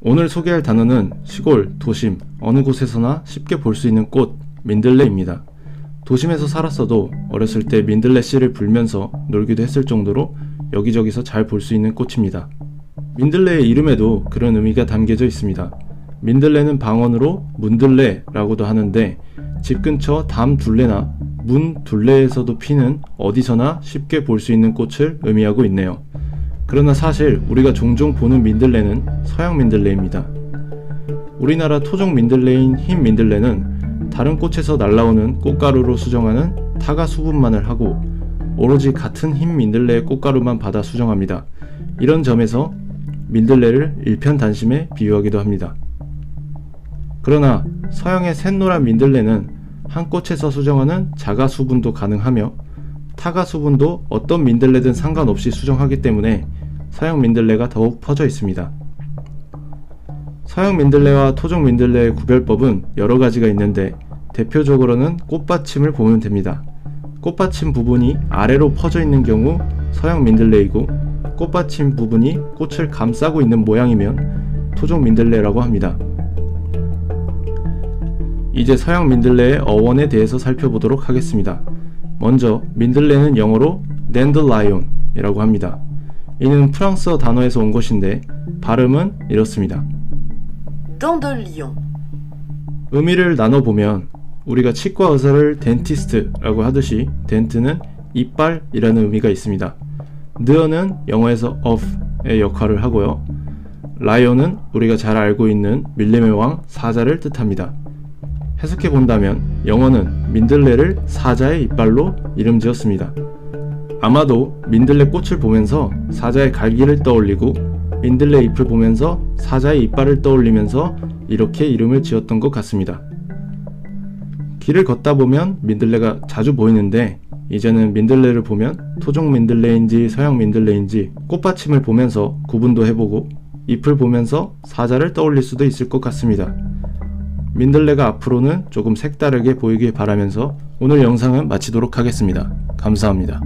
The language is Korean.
오늘 소개할 단어는 시골, 도심, 어느 곳에서나 쉽게 볼 수 있는 꽃, 민들레입니다. 도심에서 살았어도 어렸을 때 민들레 씨를 불면서 놀기도 했을 정도로 여기저기서 잘 볼 수 있는 꽃입니다. 민들레의 이름에도 그런 의미가 담겨져 있습니다. 민들레는 방언으로 문들레라고도 하는데 집 근처 담 둘레나 문 둘레에서도 피는 어디서나 쉽게 볼 수 있는 꽃을 의미하고 있네요. 그러나 사실 우리가 종종 보는 민들레는 서양 민들레입니다. 우리나라 토종 민들레인 흰 민들레는 다른 꽃에서 날라오는 꽃가루로 수정하는 타가 수분만을 하고 오로지 같은 흰 민들레의 꽃가루만 받아 수정합니다. 이런 점에서 민들레를 일편단심에 비유하기도 합니다. 그러나 서양의 샛노란 민들레는 한 꽃에서 수정하는 자가 수분도 가능하며 타가 수분도 어떤 민들레든 상관없이 수정하기 때문에 서양 민들레가 더욱 퍼져 있습니다. 서양 민들레와 토종 민들레의 구별법은 여러 가지가 있는데 대표적으로는 꽃받침을 보면 됩니다. 꽃받침 부분이 아래로 퍼져 있는 경우 서양 민들레이고 꽃받침 부분이 꽃을 감싸고 있는 모양이면 토종 민들레라고 합니다. 이제 서양 민들레의 어원에 대해서 살펴보도록 하겠습니다. 먼저 민들레는 영어로 dandelion 이라고 합니다. 이는 프랑스어 단어에서 온 것인데 발음은 이렇습니다. Dandelion. 의미를 나눠보면 우리가 치과 의사를 덴티스트라고 하듯이 덴트는 이빨이라는 의미가 있습니다. 느어는 영어에서 of의 역할을 하고요. 라이온은 우리가 잘 알고 있는 밀림의 왕 사자를 뜻합니다. 해석해 본다면 영어는 민들레를 사자의 이빨로 이름 지었습니다. 아마도 민들레 꽃을 보면서 사자의 갈기를 떠올리고 민들레 잎을 보면서 사자의 이빨을 떠올리면서 이렇게 이름을 지었던 것 같습니다. 길을 걷다 보면 민들레가 자주 보이는데 이제는 민들레를 보면 토종 민들레인지 서양 민들레인지 꽃받침을 보면서 구분도 해보고 잎을 보면서 사자를 떠올릴 수도 있을 것 같습니다. 민들레가 앞으로는 조금 색다르게 보이길 바라면서 오늘 영상은 마치도록 하겠습니다. 감사합니다.